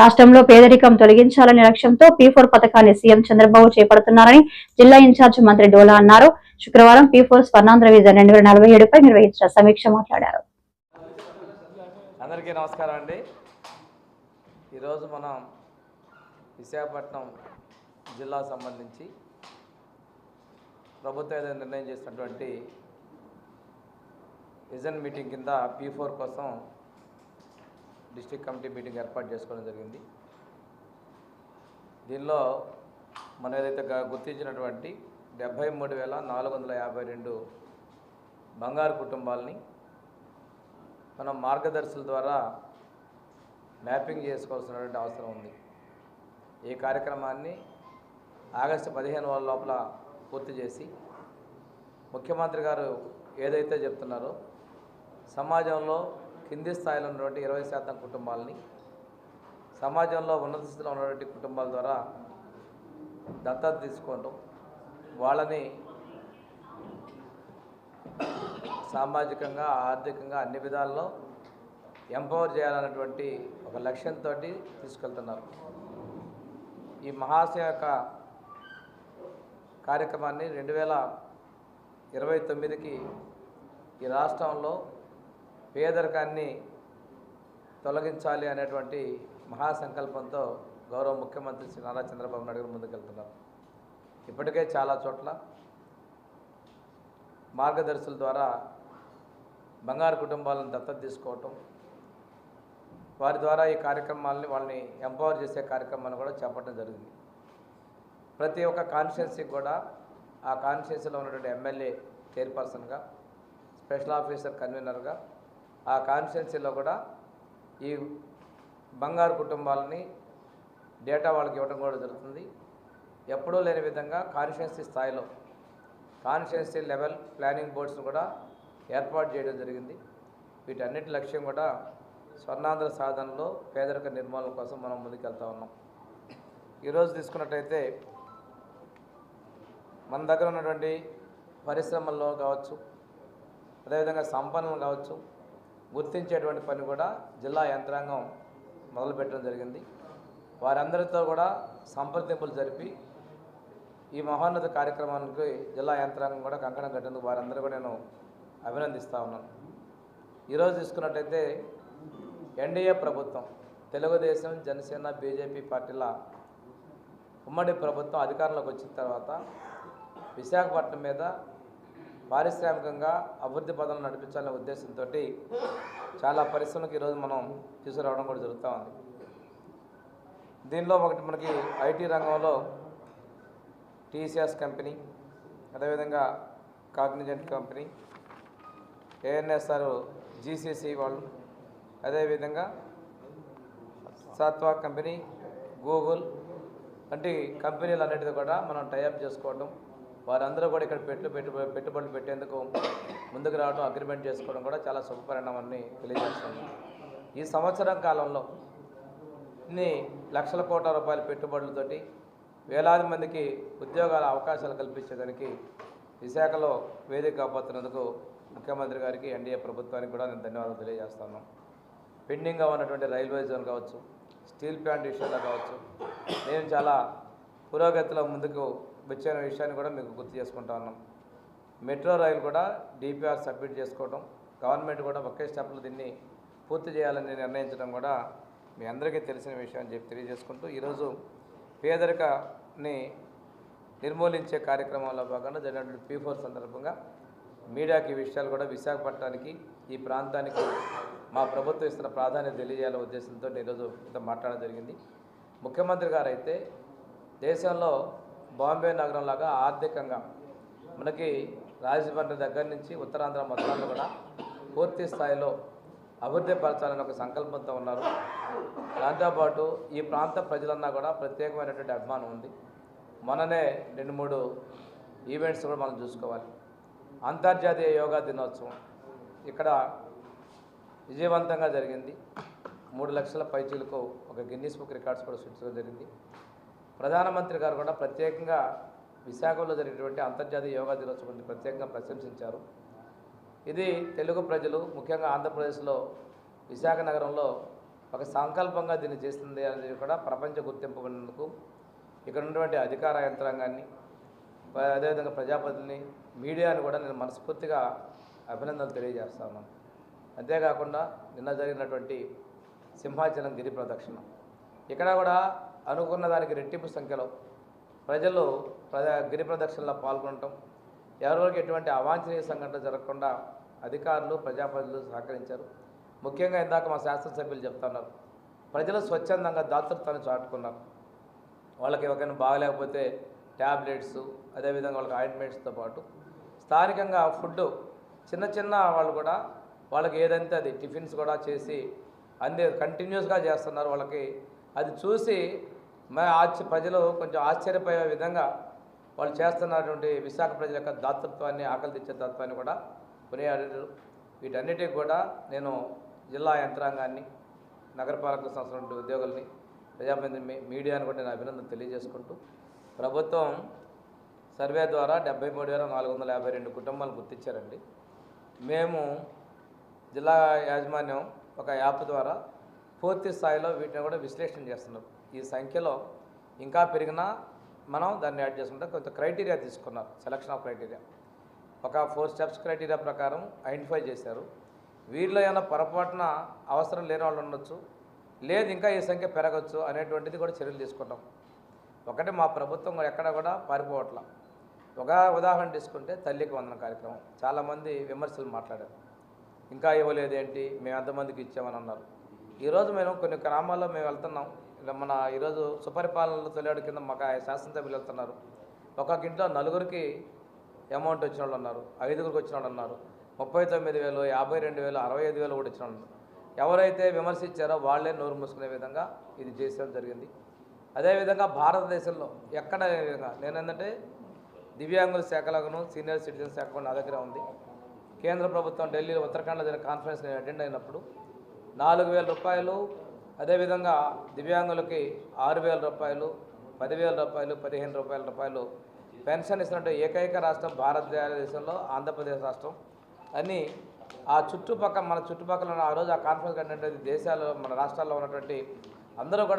రాష్ట్రంలో పేదరికం తొలగించాలనే లక్ష్యంతో పీ ఫోర్ పథకాన్ని సీఎం చంద్రబాబు చేపడుతున్నారని జిల్లా ఇన్ఛార్జ్ మంత్రి డోలా అన్నారు. శుక్రవారం పీ ఫోర్ స్వర్ణాంధ్ర విజన్ రెండు వేల నలభై ఏడుపై నిర్వహించిన సమీక్ష మాట్లాడారు. అందరికీ నమస్కారం అండి. ఈరోజు మనం విశాఖపట్నం జిల్లా సంబంధించి ప్రభుత్వం ఏదైనా నిర్ణయం చేసినటువంటి విజన్ మీటింగ్ కింద పీ ఫోర్ కోసం డిస్ట్రిక్ట్ కమిటీ మీటింగ్ ఏర్పాటు చేసుకోవడం జరిగింది. దీనిలో మనం ఏదైతే గ- గుర్తించినటువంటి డెబ్భై మూడు వేల నాలుగు వందల యాభై రెండు బంగారు కుటుంబాలని మనం మార్గదర్శుల ద్వారా మ్యాపింగ్ చేసుకోవాల్సినటువంటి అవసరం ఉంది. ఈ కార్యక్రమాన్ని ఆగస్టు పదిహేను వాళ్ళ లోపల పూర్తి చేసి ముఖ్యమంత్రి గారు ఏదైతే చెప్తున్నారో సమాజంలో కింది స్థాయిలో ఉన్నటువంటి ఇరవై శాతం కుటుంబాలని సమాజంలో ఉన్నత స్థితిలో ఉన్నటువంటి కుటుంబాల ద్వారా దత్తత తీసుకోవడం వాళ్ళని సామాజికంగా ఆర్థికంగా అన్ని విధాల్లో ఎంపవర్ చేయాలన్నటువంటి ఒక లక్ష్యంతో తీసుకెళ్తున్నారు. ఈ మహాశయ యొక్క కార్యక్రమాన్ని రెండు వేల ఇరవై తొమ్మిదికి ఈ రాష్ట్రంలో పేదరికాన్ని తొలగించాలి అనేటువంటి మహాసంకల్పంతో గౌరవ ముఖ్యమంత్రి శ్రీ నారా చంద్రబాబు నాయుడు గారు ముందుకెళ్తున్నారు. ఇప్పటికే చాలా చోట్ల మార్గదర్శుల ద్వారా బంగారు కుటుంబాలను దత్తత తీసుకోవటం వారి ద్వారా ఈ కార్యక్రమాలని వాళ్ళని ఎంపవర్ చేసే కార్యక్రమాన్ని కూడా చేపట్టడం జరిగింది. ప్రతి ఒక్క కాన్స్టిట్యున్సీకి కూడా ఆ కాన్స్టిట్యున్సీలో ఉన్నటువంటి ఎమ్మెల్యే చైర్పర్సన్గా స్పెషల్ ఆఫీసర్ కన్వీనర్గా ఆ కాన్స్టిట్యున్సీలో కూడా ఈ బంగారు కుటుంబాలని డేటా వాళ్ళకి ఇవ్వడం కూడా జరుగుతుంది. ఎప్పుడూ లేని విధంగా కాన్స్టిట్యున్సీ స్థాయిలో కాన్స్టిట్యున్సీ లెవెల్ ప్లానింగ్ బోర్డ్స్ను కూడా ఏర్పాటు చేయడం జరిగింది. వీటన్నిటి లక్ష్యం కూడా స్వర్ణాంధ్ర సాధనలో పేదరిక నిర్మూలన కోసం మనం ముందుకెళ్తా ఉన్నాం. ఈరోజు తీసుకున్నట్టయితే మన దగ్గర ఉన్నటువంటి పరిశ్రమల్లో కావచ్చు అదేవిధంగా సంపన్నులు కావచ్చు గుర్తించేటువంటి పని కూడా జిల్లా యంత్రాంగం మొదలుపెట్టడం జరిగింది. వారందరితో కూడా సంప్రదింపులు జరిపి ఈ మహోన్నత కార్యక్రమానికి జిల్లా యంత్రాంగం కూడా కంకణం కట్టేందుకు వారందరూ కూడా నేను అభినందిస్తూ ఉన్నాను. ఈరోజు తీసుకున్నట్టయితే ఎన్డీఏ ప్రభుత్వం తెలుగుదేశం జనసేన బీజేపీ పార్టీల ఉమ్మడి ప్రభుత్వం అధికారంలోకి వచ్చిన తర్వాత విశాఖపట్నం మీద పారిశ్రామికంగా అభివృద్ధి పదాలను నడిపించాలనే ఉద్దేశంతో చాలా పరిశ్రమలకు ఈరోజు మనం తీసుకురావడం కూడా జరుగుతూ ఉంది. దీనిలో ఒకటి మనకి ఐటీ రంగంలో టీసీఎస్ కంపెనీ అదేవిధంగా కాగ్నిజెంట్ కంపెనీ ఏఎన్ఎస్ఆర్ జీసీసీ వాళ్ళు అదేవిధంగా సాత్వా కంపెనీ గూగుల్ వంటి కంపెనీలు అన్నిటిది కూడా మనం టైఅప్ చేసుకోవడం వారందరూ కూడా ఇక్కడ పెట్టు పెట్టు పెట్టుబడులు పెట్టేందుకు ముందుకు రావడం అగ్రిమెంట్ చేసుకోవడం కూడా చాలా శుభపరిణామాన్ని తెలియజేస్తుంది. ఈ సంవత్సరం కాలంలో ఇన్ని లక్షల కోట్ల రూపాయల పెట్టుబడులతోటి వేలాది మందికి ఉద్యోగాల అవకాశాలు కల్పించేదానికి విశాఖలో వేదిక కాబోతున్నందుకు ముఖ్యమంత్రి గారికి ఎన్డీఏ ప్రభుత్వానికి కూడా నేను ధన్యవాదాలు తెలియజేస్తాను పెండింగ్గా ఉన్నటువంటి రైల్వే జోన్ కావచ్చు స్టీల్ ప్లాంట్ విషయంలో కావచ్చు నేను చాలా పురోగతిలో ముందుకు వచ్చిన విషయాన్ని కూడా మీకు గుర్తు చేసుకుంటా ఉన్నాం. మెట్రో రైలు కూడా డిపిఆర్ సబ్మిట్ చేసుకోవడం గవర్నమెంట్ కూడా ఒకే స్టెప్లో దీన్ని పూర్తి చేయాలని నిర్ణయించడం కూడా మీ అందరికీ తెలిసిన విషయం అని చెప్పి తెలియజేసుకుంటూ ఈరోజు పేదరికాన్ని నిర్మూలించే కార్యక్రమంలో భాగంగా జరిగినటువంటి పీ ఫోర్ సందర్భంగా మీడియాకి విషయాలు కూడా విశాఖపట్నానికి ఈ ప్రాంతానికి మా ప్రభుత్వం ఇస్తున్న ప్రాధాన్యత తెలియజేయాలనే ఉద్దేశంతో నేను ఈరోజు ఇంత మాట్లాడడం జరిగింది. ముఖ్యమంత్రి గారు అయితే దేశంలో బాంబే నగరం లాగా ఆర్థికంగా మనకి రాజమండ్రి దగ్గర నుంచి ఉత్తరాంధ్ర మొత్తాన్ని కూడా పూర్తి స్థాయిలో అభివృద్ధి పరచాలని ఒక సంకల్పంతో ఉన్నారు. దాంతోపాటు ఈ ప్రాంత ప్రజలన్నా కూడా ప్రత్యేకమైనటువంటి అభిమానం ఉంది. మొన్ననే రెండు మూడు ఈవెంట్స్ కూడా మనం చూసుకోవాలి. అంతర్జాతీయ యోగా దినోత్సవం ఇక్కడ విజయవంతంగా జరిగింది. మూడు లక్షల పైచీలకు ఒక గిన్నీస్ బుక్ రికార్డ్స్ కూడా సృష్టించడం జరిగింది. ప్రధానమంత్రి గారు కూడా ప్రత్యేకంగా విశాఖలో జరిగినటువంటి అంతర్జాతీయ యోగా దినోత్సవాన్ని ప్రత్యేకంగా ప్రశంసించారు. ఇది తెలుగు ప్రజలు ముఖ్యంగా ఆంధ్రప్రదేశ్లో విశాఖ నగరంలో ఒక సంకల్పంగా దీన్ని చేస్తుంది అనేది కూడా ప్రపంచ గుర్తింపు పొందేందుకు ఇక్కడ ఉన్నటువంటి అధికార యంత్రాంగాన్ని అదేవిధంగా ప్రజాపతిని మీడియాని కూడా నేను మనస్ఫూర్తిగా అభినందనలు తెలియజేస్తాను అంతేకాకుండా నిన్న జరిగినటువంటి సింహాచలం గిరి ప్రదక్షిణ. ఇక్కడ కూడా అనుకున్న దానికి రెట్టింపు సంఖ్యలో ప్రజలు ప్రజా గిరి ప్రదక్షిణలో పాల్గొనటం ఎవరికి ఎటువంటి అవాంఛనీయ సంఘటన జరగకుండా అధికారులు ప్రజాప్రతినిధులు సహకరించారు. ముఖ్యంగా ఇందాక మా శాసనసభ్యులు చెప్తున్నారు ప్రజలు స్వచ్ఛందంగా దాతృత్వాన్ని చాటుకున్నారు. వాళ్ళకి ఎవరికైనా బాగలేకపోతే ట్యాబ్లెట్స్ అదేవిధంగా వాళ్ళకి ఆయింట్మెంట్స్తో పాటు స్థానికంగా ఫుడ్ చిన్న చిన్న వాళ్ళు కూడా వాళ్ళకి ఏదంటే అది టిఫిన్స్ కూడా చేసి అందే కంటిన్యూస్గా చేస్తున్నారు. వాళ్ళకి అది చూసి మా ఆశ్చర్య ప్రజలు కొంచెం ఆశ్చర్యపోయే విధంగా వాళ్ళు చేస్తున్నటువంటి విశాఖ ప్రజల యొక్క దాతృత్వాన్ని ఆకలి తెచ్చే తత్వాన్ని కూడా కొనియాడారు. వీటన్నిటికి కూడా నేను జిల్లా యంత్రాంగాన్ని నగరపాలక సంస్థ ఉద్యోగుల్ని ప్రజాప్రతినిధి మీ- మీడియాను కూడా నేను అభినందన తెలియజేసుకుంటూ ప్రభుత్వం సర్వే ద్వారా డెబ్బై మూడు వేల నాలుగు వందల యాభై రెండు కుటుంబాలు గుర్తించారండి. మేము జిల్లా యాజమాన్యం ఒక యాప్ ద్వారా పూర్తి స్థాయిలో వీటిని కూడా విశ్లేషణ చేస్తున్నాం. ఈ సంఖ్యలో ఇంకా పెరిగినా మనం దాన్ని యాడ్ చేసుకుంటే కొంత క్రైటీరియా తీసుకున్నారు సెలక్షన్ ఆఫ్ క్రైటీరియా ఒక ఫోర్ స్టెప్స్ క్రైటీరియా ప్రకారం ఐడెంటిఫై చేశారు. వీరిలో ఏమైనా పొరపాటున అవసరం లేని వాళ్ళు ఉండొచ్చు లేదు ఇంకా ఈ సంఖ్య పెరగచ్చు అనేటువంటిది కూడా చర్యలు తీసుకుంటాం. ఒకటి మా ప్రభుత్వం కూడా ఎక్కడ కూడా పారిపోవట్ల. ఒక ఉదాహరణ తీసుకుంటే తల్లికి వందన కార్యక్రమం. చాలామంది విమర్శలు మాట్లాడారు. ఇంకా ఇవ్వలేదు ఏంటి మేము ఎంతమందికి ఇచ్చామని అన్నారు. ఈరోజు మేము కొన్ని గ్రామాల్లో మేము వెళ్తున్నాం. మన ఈరోజు సుపరిపాలనలో తొలియాడు కింద మాకు ఆ శాసనసభ్యులు వెళ్తున్నారు. ఒక్కొక్క ఇంట్లో నలుగురికి అమౌంట్ వచ్చిన వాళ్ళు ఉన్నారు. ఐదుగురికి వచ్చిన వాళ్ళు ఉన్నారు. ముప్పై తొమ్మిది వేలు యాభై రెండు వేలు అరవై ఐదు వేలు కూడా వచ్చిన వాళ్ళు ఎవరైతే విమర్శించారో వాళ్ళే నోరు మూసుకునే విధంగా ఇది చేసేది జరిగింది. అదేవిధంగా భారతదేశంలో ఎక్కడ విధంగా? నేను ఏంటంటే దివ్యాంగుల శాఖలను సీనియర్ సిటిజన్ శాఖ నా దగ్గర ఉంది. కేంద్ర ప్రభుత్వం ఢిల్లీలో ఉత్తరాఖండ్లో జరిగిన కాన్ఫరెన్స్ నేను అటెండ్ అయినప్పుడు నాలుగు వేల రూపాయలు అదేవిధంగా దివ్యాంగులకి ఆరు వేల రూపాయలు పదివేల రూపాయలు పదిహేను రూపాయల రూపాయలు పెన్షన్ ఇస్తున్నట్టు ఏకైక రాష్ట్రం భారతదేశంలో ఆంధ్రప్రదేశ్ రాష్ట్రం. అని ఆ చుట్టుపక్కల మన చుట్టుపక్కల ఉన్న ఆ రోజు ఆ కాన్ఫరెన్స్ కంటే దేశాల్లో మన రాష్ట్రాల్లో ఉన్నటువంటి అందరూ కూడా